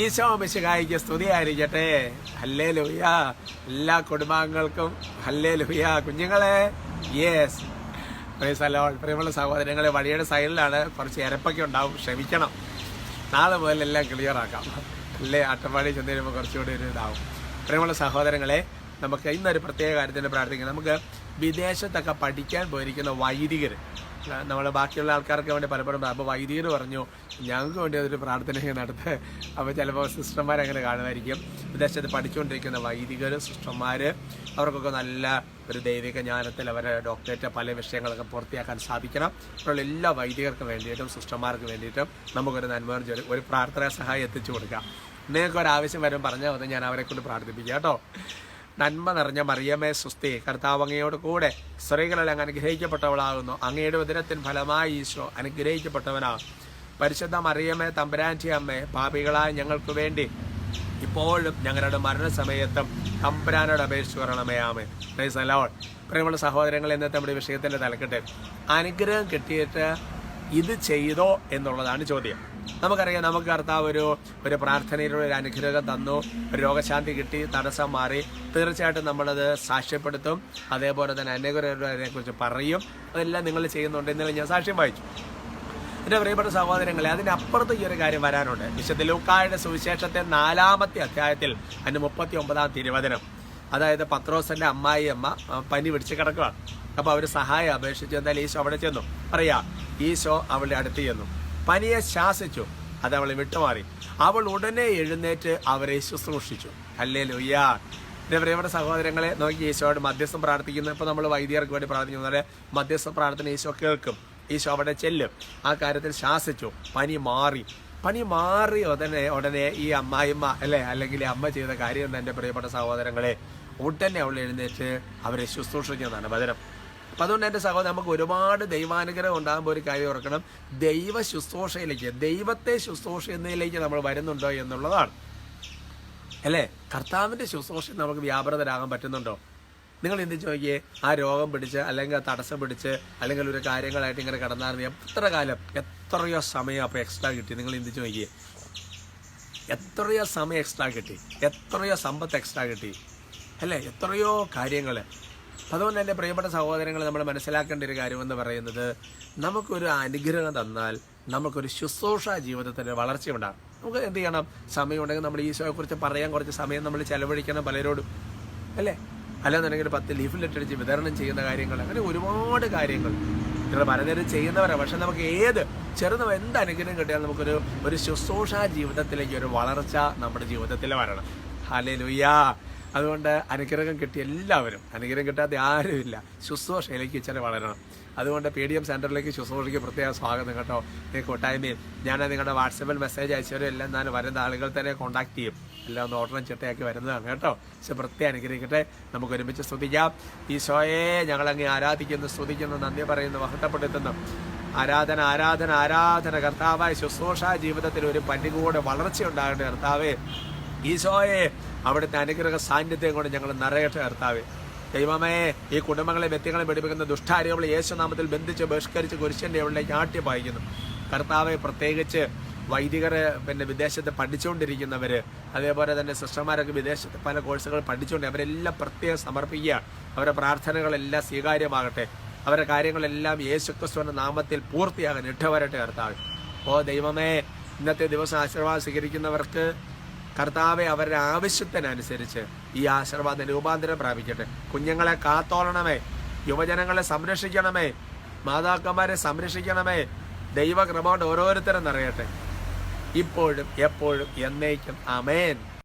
ഈശോ മിശിഹായിക്ക് സ്തുതിയായിരിക്കട്ടെ. ഹല്ലേ ലുഹ്യ എല്ലാ കുടുംബാംഗങ്ങൾക്കും ഹല്ലേ ലുഹ്യ കുഞ്ഞുങ്ങളെ യെസ് പ്രിയമുള്ള സഹോദരങ്ങളെ വഴിയുടെ സൈഡിലാണ് കുറച്ച് ഇരപ്പൊക്കെ ഉണ്ടാവും. ക്ഷമിക്കണം. നാളെ മുതൽ എല്ലാം ക്ലിയർ ആക്കാം. അല്ലേ? അട്ടപ്പാടി ചെന്ന് കഴിയുമ്പോൾ കുറച്ചുകൂടി ഒരു ഇതാവും. പ്രിയമുള്ള സഹോദരങ്ങളെ നമുക്ക് ഇന്നൊരു പ്രത്യേക കാര്യത്തിന് പ്രാർത്ഥിക്കാം. നമുക്ക് വിദേശത്തൊക്കെ പഠിക്കാൻ പോയിരിക്കുന്ന വൈദികർ നമ്മൾ ബാക്കിയുള്ള ആൾക്കാർക്ക് വേണ്ടി പലപ്പോഴും അപ്പോൾ വൈദികർ പറഞ്ഞു ഞങ്ങൾക്ക് വേണ്ടി അതൊരു പ്രാർത്ഥന നടത്ത്. അപ്പോൾ ചിലപ്പോൾ സിസ്റ്റർമാർ അങ്ങനെ കാണുമായിരിക്കും. വിദേശത്ത് പഠിച്ചുകൊണ്ടിരിക്കുന്ന വൈദികർ സിസ്റ്റർമാർ അവർക്കൊക്കെ നല്ല ഒരു ദൈവിക ജ്ഞാനത്തിൽ അവരെ ഡോക്ടറേറ്റ് പല വിഷയങ്ങളൊക്കെ പൂർത്തിയാക്കാൻ സാധിക്കണം. അപ്പോഴുള്ള എല്ലാ വൈദികർക്കും വേണ്ടിയിട്ടും സിസ്റ്റർമാർക്ക് വേണ്ടിയിട്ടും നമുക്കൊരു നന്മ ഒരു- പ്രാർത്ഥനാ സഹായം എത്തിച്ചു കൊടുക്കാം. നിങ്ങൾക്ക് ഒരു ആവശ്യം വരും പറഞ്ഞാൽ മതി ഞാൻ അവരെക്കൊണ്ട് പ്രാർത്ഥിപ്പിക്കാം കേട്ടോ. നന്മ നിറഞ്ഞ മറിയമേ സുസ്തി കർത്താവ് അങ്ങയോട് കൂടെ സ്ത്രീകളെല്ലാം അനുഗ്രഹിക്കപ്പെട്ടവളാകുന്നു. അങ്ങയുടെ ഉദരത്തിൻ ഫലമായി ഈശോ അനുഗ്രഹിക്കപ്പെട്ടവനാ. പരിശുദ്ധ മറിയമേ തമ്പരാന്റി അമ്മേ പാപികളായ ഞങ്ങൾക്ക് വേണ്ടി ഇപ്പോഴും ഞങ്ങളുടെ മരണസമയത്തും തമ്പുരാനോട് അപേക്ഷിച്ച് പറയണമേ ആമേ പ്രൈസ് അലോൾ പ്രിയമുള്ള സഹോദരങ്ങൾ ഇന്നത്തെ നമ്മുടെ വിഷയത്തിന്റെ തലക്കെട്ട്. അനുഗ്രഹം കിട്ടിയിട്ട് ഇത് ചെയ്തോ എന്നുള്ളതാണ് ചോദ്യം. നമുക്കറിയാം നമുക്ക് കർത്താവ് ഒരു ഒരു പ്രാർത്ഥനയിലൂടെ ഒരു അനുഗ്രഹം തന്നു രോഗശാന്തി കിട്ടി തടസ്സം മാറി. തീർച്ചയായിട്ടും നമ്മളത് സാക്ഷ്യപ്പെടുത്തും. അതേപോലെ തന്നെ അനേകരെ കുറിച്ച് പറയും. അതെല്ലാം നിങ്ങൾ ചെയ്യുന്നുണ്ട് ഇന്നലെ ഞാൻ സാക്ഷ്യം വായിച്ചു എന്റെ പ്രിയപ്പെട്ട സഹോദരങ്ങളെ അതിനപ്പുറത്ത് ഈ ഒരു കാര്യം വരാനുണ്ട്. വിശുദ്ധ ലൂക്കായുടെ സുവിശേഷത്തെ നാലാമത്തെ അധ്യായത്തിൽ അതിന് മുപ്പത്തി ഒമ്പതാം തിരുവചനം. അതായത് പത്രോസിന്റെ അമ്മായി അമ്മ പനി പിടിച്ച് കിടക്കുകയാണ് അപ്പോൾ അവർ സഹായം അപേക്ഷിച്ചു. എന്നാൽ ഈശോ അവിടെ ചെന്നു. പറയാ ഈശോ അവളുടെ അടുത്ത് ചെന്നു. പനിയെ ശാസിച്ചു. അത് അവളെ വിട്ടുമാറി. അവൾ ഉടനെ എഴുന്നേറ്റ് അവരെ ശുശ്രൂഷിച്ചു. അല്ലേ ലുയ്യാ ഇവരുടെ സഹോദരങ്ങളെ നോക്കി ഈശോയോട് മധ്യസ്ഥം പ്രാർത്ഥിക്കുന്നു. ഇപ്പൊ നമ്മൾ വൈദ്യർക്ക് വേണ്ടി പ്രാർത്ഥിക്കുന്നു. അതെ മധ്യസ്ഥ പ്രാർത്ഥന ഈശോ കേൾക്കും. ഈശോ അവിടെ ചെല്ലും. ആ കാര്യത്തിൽ ശാസിച്ചു. പനി മാറി. പനി മാറി ഉടനെ ഉടനെ ഈ അമ്മായിമ്മ അല്ലെ? അല്ലെങ്കിൽ അമ്മ ചെയ്ത കാര്യം എന്റെ പ്രിയപ്പെട്ട സഹോദരങ്ങളെ ഉടനെ അവൾ എഴുന്നേറ്റ് അവരെ ശുശ്രൂഷിക്കുന്നതാണ് വചനം. അപ്പം അതുകൊണ്ട് എന്റെ സഹോദരൻ നമുക്ക് ഒരുപാട് ദൈവാനുഗ്രഹം ഉണ്ടാകുമ്പോൾ ഒരു കാര്യം ഓർക്കണം. ദൈവ ശുശ്രൂഷയിലേക്ക് ദൈവത്തെ ശുശ്രൂഷ എന്നതിലേക്ക് നമ്മൾ വരുന്നുണ്ടോ എന്നുള്ളതാണ്. അല്ലേ? കർത്താവിന്റെ ശുശ്രൂഷ നമുക്ക് വ്യാപൃതരാകാൻ പറ്റുന്നുണ്ടോ? നിങ്ങൾ എന്ത് ചോദിക്കേ? ആ രോഗം പിടിച്ച് അല്ലെങ്കിൽ തടസ്സം പിടിച്ച് അല്ലെങ്കിൽ ഒരു കാര്യങ്ങളായിട്ട് ഇങ്ങനെ കടന്നാർന്ന് എത്ര കാലം എത്രയോ സമയം അപ്പോൾ എക്സ്ട്രാ കിട്ടി? നിങ്ങൾ എന്ത് ചോദിക്കേ? എത്രയോ സമയം എക്സ്ട്രാ കിട്ടി. എത്രയോ സമ്പത്ത് എക്സ്ട്രാ കിട്ടി. അല്ലേ? എത്രയോ കാര്യങ്ങൾ അതുകൊണ്ട് എന്റെ പ്രിയപ്പെട്ട സഹോദരങ്ങൾ നമ്മൾ മനസ്സിലാക്കേണ്ട ഒരു കാര്യമെന്ന് പറയുന്നത് നമുക്കൊരു അനുഗ്രഹം തന്നാൽ നമുക്കൊരു ശുശ്രൂഷ ജീവിതത്തിന്റെ വളർച്ചയുണ്ടാകും നമുക്ക് എന്ത് ചെയ്യണം? സമയമുണ്ടെങ്കിൽ നമ്മൾ ഈശോയെക്കുറിച്ച് പറയാൻ കുറച്ച് സമയം നമ്മൾ ചെലവഴിക്കണം പലരോടും. അല്ലേ? അല്ലാന്നുണ്ടെങ്കിൽ പത്ത് ലീഫ്ലെറ്റ് അടിച്ച് വിതരണം ചെയ്യുന്ന കാര്യങ്ങൾ അങ്ങനെ ഒരുപാട് കാര്യങ്ങൾ. നിങ്ങൾ പലതരം ചെയ്യുന്നവരാണ് പക്ഷെ നമുക്ക് ഏത് ചെറുതും എന്ത് അനുഗ്രഹം കിട്ടിയാലും നമുക്കൊരു ഒരു ശുശ്രൂഷ ജീവിതത്തിലേക്ക് ഒരു വളർച്ച നമ്മുടെ ജീവിതത്തിൽ വരണം. ഹലേ ലുയ്യാ അതുകൊണ്ട് അനുഗ്രഹം കിട്ടിയ എല്ലാവരും അനുഗ്രഹം കിട്ടാത്ത ആരുമില്ല. ശുശ്രൂഷയിലേക്ക് ഇച്ചിരി വളരണം. അതുകൊണ്ട് പി ഡി എം സെന്ററിലേക്ക് ശുശ്രൂഷയ്ക്ക് പ്രത്യേക സ്വാഗതം കേട്ടോ. നിങ്ങൾക്ക് കൂട്ടായ്മയും. ഞാൻ നിങ്ങളുടെ വാട്സപ്പിൽ മെസ്സേജ് അയച്ചവരും എല്ലാം ഞാൻ വരുന്ന ആളുകൾ തന്നെ കോൺടാക്ട് ചെയ്യും. എല്ലാം ഒന്ന് ഓർഡറും ചിട്ടയാക്കി വരുന്നതാണ് കേട്ടോ. പക്ഷെ പ്രത്യേകം അനുഗ്രഹിക്കട്ടെ നമുക്ക് ഒരുമിച്ച് സ്തുതിക്കാം. ഈശോയെ ഞങ്ങളങ്ങ് ആരാധിക്കുന്നു സ്തുതിക്കുന്നു നന്ദി പറയുന്നു മഹത്വപ്പെടുത്തുന്നു. ആരാധന ആരാധന ആരാധന. കർത്താവായ ശുശ്രൂഷ ജീവിതത്തിൽ ഒരു പന്നികൂടെ വളർച്ചയുണ്ടാകട്ടെ കർത്താവേ. ഈശോയെ അവിടുത്തെ അനുഗ്രഹ സാന്നിധ്യം കൊണ്ട് ഞങ്ങൾ നിറയട്ടെ കർത്താവേ. ദൈവമേ ഈ കുടുംബങ്ങളെ വ്യക്തികളെ പഠിപ്പിക്കുന്ന ദുഷ്ടാരികളെ യേശുനാമത്തിൽ ബന്ധിച്ച് ബഹിഷ്കരിച്ച് കുരിശന്റെ ഉള്ളിലേക്ക് ആട്ടി പായിക്കുന്നു കർത്താവെ പ്രത്യേകിച്ച് വൈദികരെ പിന്നെ വിദേശത്ത് പഠിച്ചുകൊണ്ടിരിക്കുന്നവർ അതേപോലെ തന്നെ സിസ്റ്റർമാരൊക്കെ വിദേശത്ത് പല കോഴ്സുകൾ പഠിച്ചുകൊണ്ട് അവരെല്ലാം പ്രത്യേകം സമർപ്പിക്കുക. അവരുടെ പ്രാർത്ഥനകളെല്ലാം സ്വീകാര്യമാകട്ടെ. അവരുടെ കാര്യങ്ങളെല്ലാം യേശുക്രിസ്തുവിന്റെ നാമത്തിൽ പൂർത്തിയാകാൻ ഇട്ടവരട്ടെ കർത്താവ്. ഓ ദൈവമേ ഇന്നത്തെ ദിവസം ആശീർവാദം സ്വീകരിക്കുന്നവർക്ക് കർത്താവെ അവരുടെ ആവശ്യത്തിനനുസരിച്ച് ഈ ആശീർവാദം രൂപാന്തരം പ്രാപിക്കട്ടെ. കുഞ്ഞുങ്ങളെ കാത്തോളണമേ. യുവജനങ്ങളെ സംരക്ഷിക്കണമേ. മാതാക്കന്മാരെ സംരക്ഷിക്കണമേ. ദൈവകൃപ ഓരോരുത്തരും നിറയട്ടെ. ഇപ്പോഴും എപ്പോഴും എന്നേക്കും. അമേൻ